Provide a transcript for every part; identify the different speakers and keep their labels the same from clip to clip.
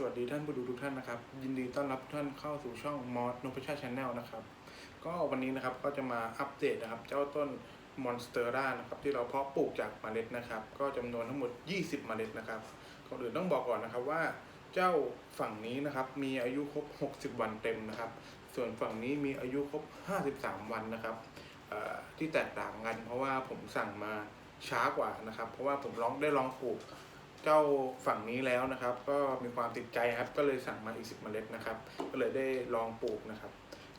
Speaker 1: สวัสดีท่านผู้ดูทุกท่านนะครับ ยินดีต้อนรับท่านเข้าสู่ช่องมอสนพชาชาแนลนะครับ ก็วันนี้นะครับก็จะมาอัปเดตนะครับ เจ้าต้นมอนสเตอร่านะครับที่เราเพาะปลูกจากเมล็ดนะครับ ก็จำนวนทั้งหมด 20 เมล็ดนะครับก่อนอื่นต้องบอกก่อนนะครับว่าเจ้าฝั่งนี้นะครับมีอายุครบ 60 วันเต็มนะครับ ส่วนฝั่งนี้มีอายุครบ 53 วันนะครับที่แตกต่างกัน เพราะว่าผมสั่งมาช้ากว่านะครับ เพราะว่าผมลองได้ลองปลูก เจ้าฝั่งนี้แล้วนะครับ ก็มีความติดใจครับ ก็เลยสั่งมาอีกสิบเมล็ดนะครับ ก็เลยได้ลองปลูกนะครับ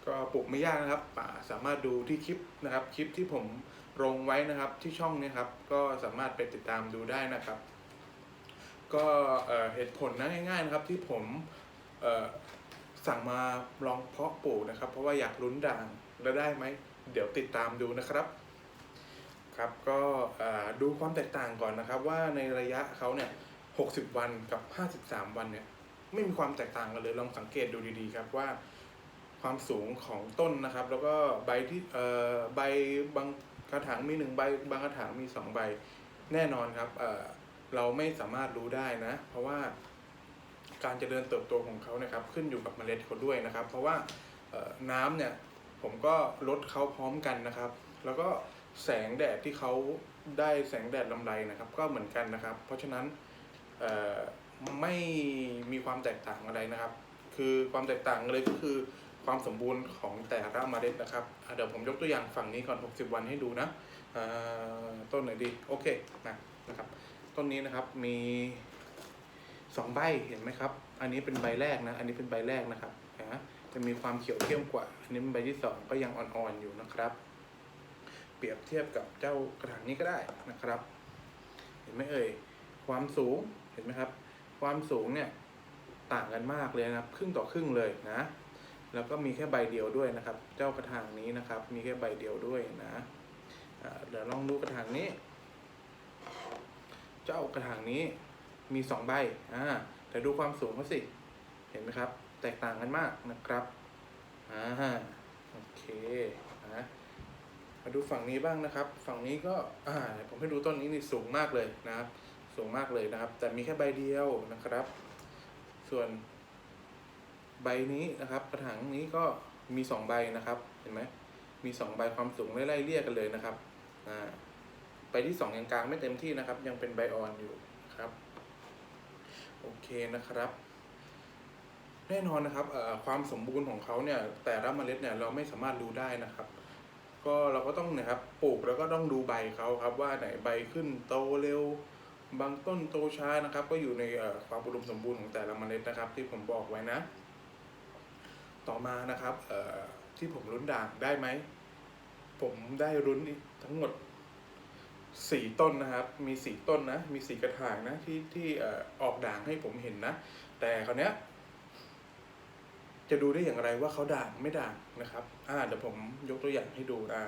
Speaker 1: ก็ปลูกไม่ยากนะครับป่าสามารถดูที่คลิปนะครับ คลิปที่ผมลงไว้นะครับที่ช่องนี้ครับ ก็สามารถไปติดตามดูได้นะครับ ก็เหตุผลนะง่ายๆนะครับที่ผมสั่งมาลองเพาะปลูกนะครับ เพราะว่าอยากลุ้นด่างแล้วได้ไหม เดี๋ยวติดตามดูนะครับ ครับก็ดูความแตกต่างก่อนนะครับว่าในระยะเขาเนี่ย 60 วันกับ 53 วันเนี่ยไม่มีความแตกต่างกันเลยลองสังเกตดูดีๆครับว่าความสูงของต้นนะครับ แล้วก็ใบที่ใบบางกระถางมีหนึ่งใบบางกระถางมีสองใบแน่นอนครับเเราไม่สามารถรู้ได้นะ เพราะว่าการเจริญเติบโตของเขาเนะครับขึ้นอยู่กับเมล็ดเขาด้วยนะครับ เพราะว่าน้ำเนี่ยผมก็ลดเขาพร้อมกันนะครับ แล้วก็ แสงแดดที่เขาได้แสงแดดลำไรนะครับ ก็เหมือนกันนะครับ เพราะฉะนั้นไม่มีความแตกต่างอะไรนะครับ คือความแตกต่างเลยก็คือความสมบูรณ์ของแต่ละเมล็ดนะครับเดี๋ยวผมยกตัวอย่างฝั่งนี้ก่อน 60 วันให้ดูนะต้นไหนดีโอเคนะนะครับ ต้นนี้นะครับมีสองใบเห็นไหมครับ อันนี้เป็นใบแรกนะ อันนี้เป็นใบแรกนะครับนะจะมีความเขียวเข้มกว่า อันนี้เป็นใบที่สองก็ยังอ่อนๆอยู่นะครับ เปรียบเทียบกับเจ้ากระถางนี้ก็ได้นะครับ เห็นไหมเอ่ยความสูงเห็นไหมครับ ความสูงเนี่ยต่างกันมากเลยนะครับ ครึ่งต่อครึ่งเลยนะ แล้วก็มีแค่ใบเดียวด้วยนะครับ เจ้ากระถางนี้นะครับ มีแค่ใบเดียวด้วยนะเดี๋ยวลองดูกระถางนี้ เจ้ากระถางนี้มีสองใบอ่าแต่ดูความสูงเขาสิ เห็นไหมครับ แตกต่างกันมากนะครับอ่าโอเคนะ มาดูฝั่งนี้บ้างนะครับ ฝั่งนี้ก็อ่าผมให้ดูต้นนี้นี่สูงมากเลยนะครับ สูงมากเลยนะครับ แต่มีแค่ใบเดียวนะครับ ส่วนใบนี้นะครับ กระถางนี้ก็มีสองใบนะครับ เห็นไหมมีสองใบความสูงไล่ๆเรียกกันเลยนะครับอ่าใบที่สองยังกลางไม่เต็มที่นะครับ ยังเป็นใบอ่อนอยู่นะครับโอเคนะครับ แน่นอนนะครับความสมบูรณ์ของเขาเนี่ยแต่ละเมล็ดเนี่ยเราไม่สามารถรู้ได้นะครับ ก็เราก็ต้องนะครับปลูกแล้วก็ต้องดูใบเขาครับว่าไหนใบขึ้นโตเร็ว บางต้นโตช้านะครับ ก็อยู่ในความอุดมสมบูรณ์ของแต่ละเมล็ดนะครับ ที่ผมบอกไว้นะ ต่อมานะครับที่ผมรุ้นด่างได้ไหมผมได้รุ้นทั้งหมดสี่ต้นนะครับ มีสี่ต้นนะ มีสี่กระถางนะที่ที่เอ่อออกด่างให้ผมเห็นนะ แต่คราวเนี้ย จะดูได้อย่างไรว่าเขาด่างไม่ด่างนะครับอ่าเดี๋ยวผมยกตัวอย่างให้ดูอ่า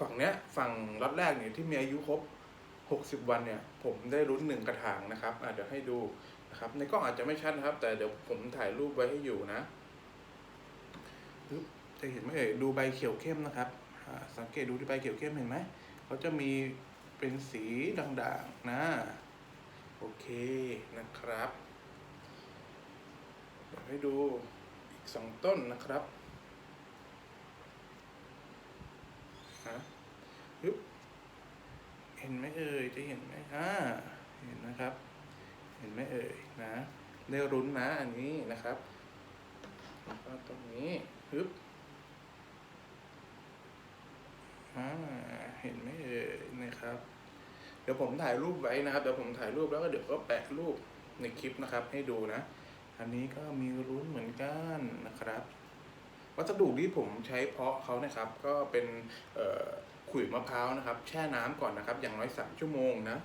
Speaker 1: ฝั่งเนี้ยฝั่งล็อตแรกเนี่ยที่มีอายุครบ 60 วันเนี่ยผมได้รุ้นหนึ่งกระถางนะครับอ่าเดี๋ยวให้ดูนะครับในกล้องอาจจะไม่ชัดนะครับ แต่เดี๋ยวผมถ่ายรูปไว้ให้อยู่นะจะเห็นไหมเอ่ยดูใบเขียวเข้มนะครับอ่าสังเกตดูที่ใบเขียวเข้มเห็นไหมเขาจะมีเป็นสีด่างๆนะโอเคนะครับเดี๋ยวให้ดู สองต้นนะครับฮะยึบเห็นไหมเอ่ยจะเห็นไหมอ่าเห็นนะครับ เห็นไหมเอ่ยนะได้รุ้นนะอันนี้นะครับแล้วก็ตรงนี้ฮึบอ่าเห็นไหมเอ่ยนะครับ เดี๋ยวผมถ่ายรูปไว้นะครับเดี๋ยวผมถ่ายรูปแล้วก็เดี๋ยวก็แปะรูปในคลิปนะครับ ให้ดูนะ อันนี้ก็มีรุ้นเหมือนกันนะครับ วัสดุที่ผมใช้เพาะเขานะครับ ก็เป็นขุยมะพร้าวนะครับ แช่น้ำก่อนนะครับ อย่างน้อย 3 ชั่วโมงนะ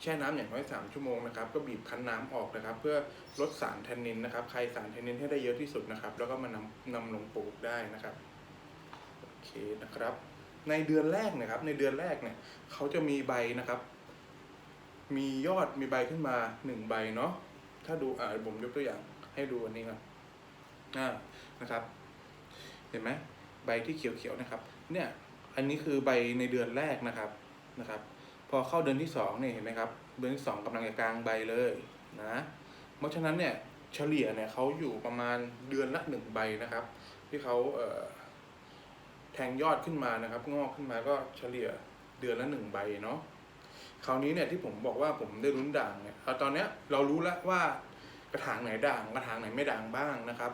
Speaker 1: แช่น้ำอย่างน้อย 3 ชั่วโมงนะครับ ก็บีบคั้นน้ำออกนะครับ เพื่อลดสารแทนนินนะครับคายสารแทนนินให้ได้เยอะที่สุดนะครับ แล้วก็มานำนำลงปลูกได้นะครับโอเคนะครับ ในเดือนแรกนะครับ ในเดือนแรกเนี่ยเขาจะมีใบนะครับ มียอดมีใบขึ้นมาหนึ่งใบเนาะ ถ้าดูอ่าผมยกตัวอย่างให้ดูอันนี้ครับอ่านะครับ เห็นไหมใบที่เขียวๆนะครับ เนี่ย อันนี้คือใบในเดือนแรกนะครับนะครับ พอเข้าเดือนที่สองเนี่ยเห็นไหมครับ เดือนที่สองกำลังจะกลางใบเลยนะเพราะฉะนั้นเนี่ยเฉลี่ยเนี่ยเขาอยู่ประมาณเดือนละหนึ่งใบนะครับ ที่เขาเอ่อแทงยอดขึ้นมานะครับ งอกขึ้นมาก็เฉลี่ยเดือนละหนึ่งใบเนาะ คราวนี้เนี่ยที่ผมบอกว่าผมได้ลุ้นด่างเนี่ยตอนเนี้ยเรารู้แล้วว่ากระถางไหนด่างกระถางไหนไม่ด่างบ้างนะครับ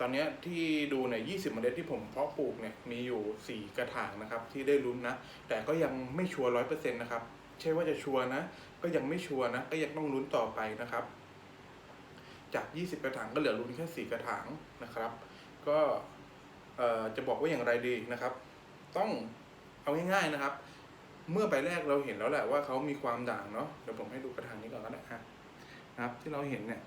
Speaker 1: ตอนเนี้ยที่ดูเนี่ยยี่สิบเมล็ดที่ผมเพาะปลูกเนี่ยมีอยู่สี่กระถางนะครับที่ได้ลุ้นนะ แต่ก็ยังไม่ชัวร์ร้อยเปอร์เซ็นต์นะครับใช่ว่าจะชัวร์นะ ก็ยังไม่ชัวร์นะ ก็ยังต้องลุ้นต่อไปนะครับ จาก 20 กระถางก็เหลือลุ้นแค่ 4 กระถางนะครับ ก็จะบอกว่าอย่างไรดีนะครับ ต้องเอาง่ายๆนะครับ เมื่อใบแรกเราเห็นแล้วแหละว่าเขามีความด่างเนาะเดี๋ยวผมให้ดูกระถางนี้ก่อนก็ได้ฮะนะครับ ที่เราเห็นเนี่ย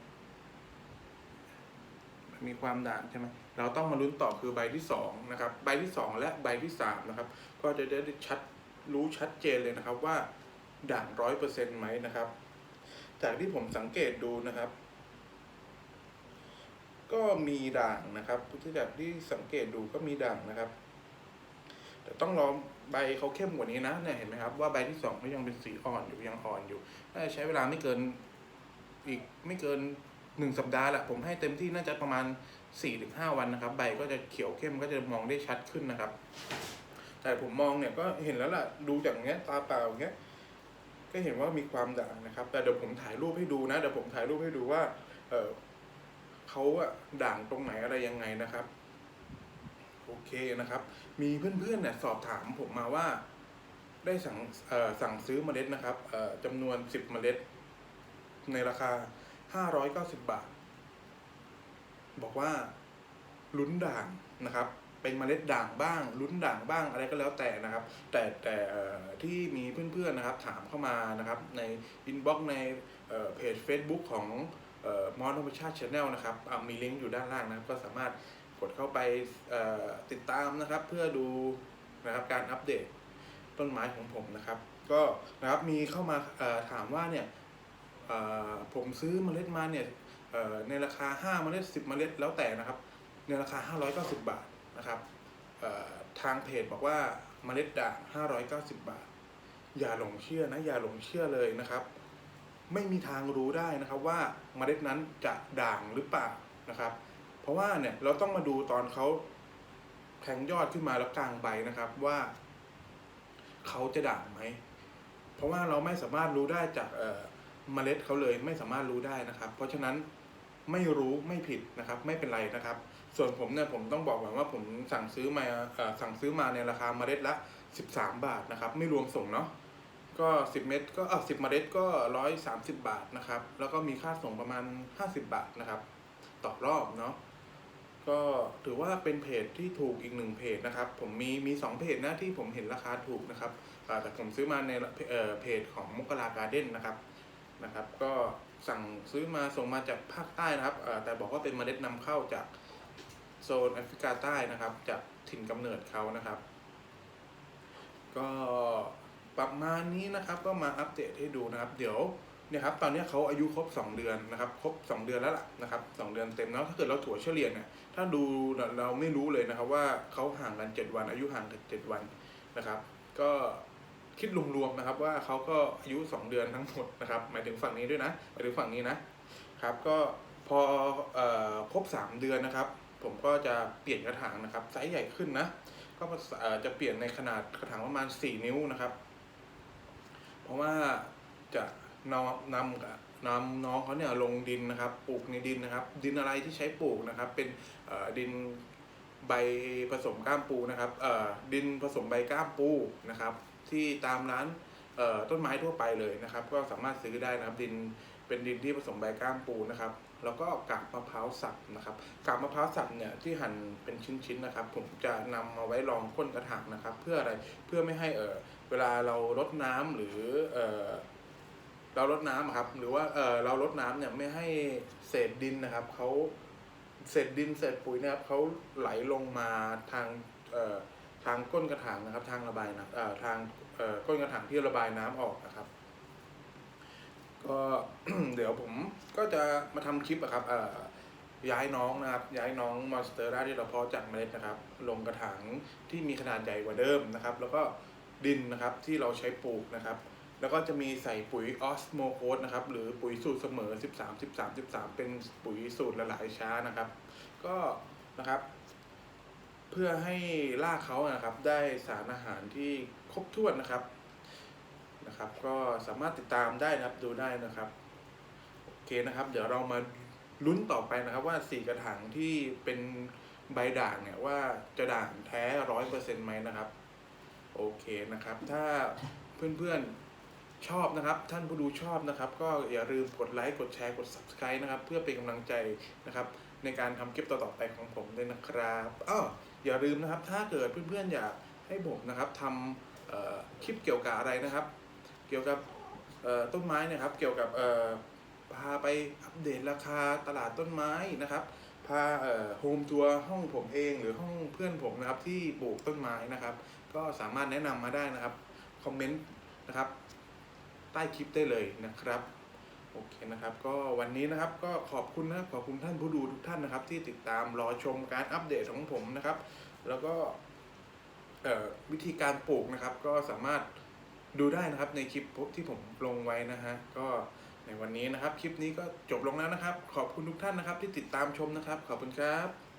Speaker 1: มีความด่างใช่ไหมเราต้องมาลุ้นต่อคือใบที่สองนะครับใบที่สองและใบที่สามนะครับก็จะได้ชัดรู้ชัดเจนเลยนะครับว่าด่างร้อยเปอร์เซ็นต์ไหมนะครับ จากที่ผมสังเกตดูนะครับ ก็มีด่างนะครับที่จากที่สังเกตดูก็มีด่างนะครับแต่ต้องรอใบเขาเข้มกว่านี้นะเนี่ยเห็นไหมครับว่าใบที่สองเขายังเป็นสีอ่อนอยู่ยังอ่อนอยู่น่าจะใช้เวลาไม่เกินอีกไม่เกินหนึ่งสัปดาห์แหละผมให้เต็มที่น่าจะประมาณสี่ถึงห้าวันนะครับ ใบก็จะเขียวเข้มก็จะมองได้ชัดขึ้นนะครับ แต่ผมมองเนี่ยก็เห็นแล้วล่ะดูจากเงี้ยตาเปล่างเงี้ยก็เห็นว่ามีความด่างนะครับ แต่เดี๋ยวผมถ่ายรูปให้ดูนะเดี๋ยวผมถ่ายรูปให้ดูว่า เออเขาอะด่างตรงไหนอะไรยังไงนะครับ โอเคนะครับ มีเพื่อนๆเนี่ยสอบถามผมมาว่า ได้สั่งสั่งซื้อเมล็ดนะครับจำนวนสิบเมล็ด ในราคาห้าร้อยเก้าสิบบาท บอกว่าลุ้นด่างนะครับ เป็นเมล็ดด่างบ้าง ลุ้นด่างบ้างอะไรก็แล้วแต่นะครับ แต่แต่ที่มีเพื่อนๆนะครับ ถามเข้ามานะครับ ในอินบ็อกซ์ในเพจ Facebook ของมอนธรรมชาติชาแนลนะครับมีลิงก์อยู่ด้านล่างนะครับก็สามารถ กดเข้าไปติดตามนะครับ เพื่อดูนะครับการอัปเดตต้นไม้ของผมนะครับ ก็นะครับมีเข้ามาถามว่าเนี่ยผมซื้อเมล็ดมาเนี่ยในราคา 5 เมล็ด 10 เมล็ดแล้วแต่นะครับ ในราคา 590 บาทนะครับทางเพจบอกว่าเมล็ดด่าง590 บาท อย่าหลงเชื่อนะอย่าหลงเชื่อเลยนะครับ ไม่มีทางรู้ได้นะครับว่าเมล็ดนั้นจะด่างหรือเปล่านะครับ เพราะว่าเนี่ยเราต้องมาดูตอนเขาแทงยอดขึ้นมาแล้วกลางใบนะครับว่าเขาจะด่างไหม เพราะว่าเราไม่สามารถรู้ได้จากเมล็ดเขาเลยไม่สามารถรู้ได้นะครับ เพราะฉะนั้นไม่รู้ไม่ผิดนะครับ ไม่เป็นไรนะครับ ส่วนผมเนี่ยผมต้องบอกก่อนว่าผมสั่งซื้อมาสั่งซื้อมาในราคาเมล็ดละ 13 บาทนะครับ ไม่รวมส่งเนาะก็ 10 เม็ดก็เออ10เมล็ดก็ 130 บาทนะครับ แล้วก็มีค่าส่งประมาณ 50 บาทนะครับ ต่อรอบเนาะ ก็ถือว่าเป็นเพจที่ถูกอีกหนึ่งเพจนะครับ ผมมีมีสองเพจนะที่ผมเห็นราคาถูกนะครับแต่ผมซื้อมาในเเพจของมุกราการ์เด้นนะครับนะครับ ก็สั่งซื้อมาส่งมาจากภาคใต้นะครับแต่บอกว่าเป็นเมล็ดนำเข้าจากโซนแอฟริกาใต้นะครับ จากถิ่นกำเนิดเขานะครับ ก็ประมาณนี้นะครับก็มาอัปเดตให้ดูนะครับ เดี๋ยว เนี่ยครับตอนนี้เขาอายุครบ 2 เดือนนะครับครบ 2 เดือนแล้วล่ะนะครับสเดือนเต็มแล้วถ้าเกิดเราถั่วเฉลี่ยเนี่ยถ้าดูเราไม่รู้เลยนะครับว่าเขาห่างกัน 7 วัน อายุห่างกัน7วันนะครับ ก็คิดรวมๆนะครับว่าเขาก็อายุ 2 เดือนทั้งหมดนะครับหมายถึงฝั่งนี้ด้วยนะหมายถึงฝั่งนี้นะครับก็พอเอ่อครบ 3 เดือนนะครับ ผมก็จะเปลี่ยนกระถางนะครับไซส์ใหญ่ขึ้นนะก็จะเปลี่ยนในขนาดกระถางประมาณ 4 นิ้วนะครับ เพราะว่าจะ นำนำนำน้องเขาเนี่ยลงดินนะครับปลูกในดินนะครับ ดินอะไรที่ใช้ปลูกนะครับ เป็นดินใบผสมก้ามปูนะครับดินผสมใบก้ามปูนะครับ ที่ตามร้านต้นไม้ทั่วไปเลยนะครับ ก็สามารถซื้อได้นะครับดินเป็นดินที่ผสมใบก้ามปูนะครับ แล้วก็กากมะพร้าวสับนะครับกากมะพร้าวสับเนี่ยที่หั่นเป็นชิ้นๆนะครับ ผมจะนำมาไว้รองก้นกระถางนะครับ เพื่ออะไรเพื่อไม่ให้เออเวลาเรารดน้ำหรือ เรารดน้ำครับ หรือว่าเออเรารดน้ำเนี่ยไม่ให้เศษดินนะครับเขาเศษดินเศษปุ๋ยนะครับเขาไหลลงมาทางเอ่อทางก้นกระถางนะครับ ทางระบายน้ำเอ่อทางเอ่อก้นกระถางที่ระบายน้ำออกนะครับ ก็เดี๋ยวผมก็จะมาทำคลิปอะครับเอ่อย้ายน้องนะครับ ย้ายน้องมอนสเตอร่าที่เราเพาะจากเมล็ดนะครับ ลงกระถางที่มีขนาดใหญ่กว่าเดิมนะครับ แล้วก็ดินนะครับที่เราใช้ปลูกนะครับ แล้วก็จะมีใส่ปุ๋ยออสโมโคสนะครับ หรือปุ๋ยสูตรเสมอ 13 13 13 เป็นปุ๋ยสูตรละหลายช้านะครับ ก็นะครับ เพื่อให้รากเขานะครับ ได้สารอาหารที่ครบถ้วนนะครับนะครับ ก็สามารถติดตามได้นะครับดูได้นะครับโอเคนะครับ เดี๋ยวเรามาลุ้นต่อไปนะครับว่าสี่กระถางที่เป็นใบด่างเนี่ยว่าจะด่างแท้ร้อยเปอร์เซ็นต์ไหมนะครับ โอเคนะครับ ถ้าเพื่อนๆ ชอบนะครับ ท่านผู้ดูชอบนะครับ ก็อย่าลืมกดไลค์กดแชร์กด subscribe นะครับ เพื่อเป็นกำลังใจนะครับ ในการทำคลิปต่อๆไปของผมด้วยนะครับอ้ออย่าลืมนะครับ ถ้าเกิดเพื่อนๆอยากให้ผมนะครับทำคลิปเกี่ยวกับอะไรนะครับ เกี่ยวกับต้นไม้นะครับ เกี่ยวกับพาไปอัปเดตราคาตลาดต้นไม้นะครับพาโฮมทัวร์ห้องผมเองหรือห้องเพื่อนผมนะครับที่ปลูกต้นไม้นะครับ ก็สามารถแนะนำมาได้นะครับ คอมเมนต์นะครับ ใต้คลิปได้เลยนะครับโอเคนะครับก็วันนี้นะครับก็ขอบคุณนะครับขอบคุณท่านผู้ดูทุกท่านนะครับ ที่ติดตามรอชมการอัปเดตของผมนะครับ แล้วก็วิธีการปลูกนะครับ ก็สามารถดูได้นะครับในคลิปที่ผมลงไว้นะฮะก็ในวันนี้นะครับ คลิปนี้ก็จบลงแล้วนะครับ ขอบคุณทุกท่านนะครับที่ติดตามชมนะครับ ขอบคุณครับ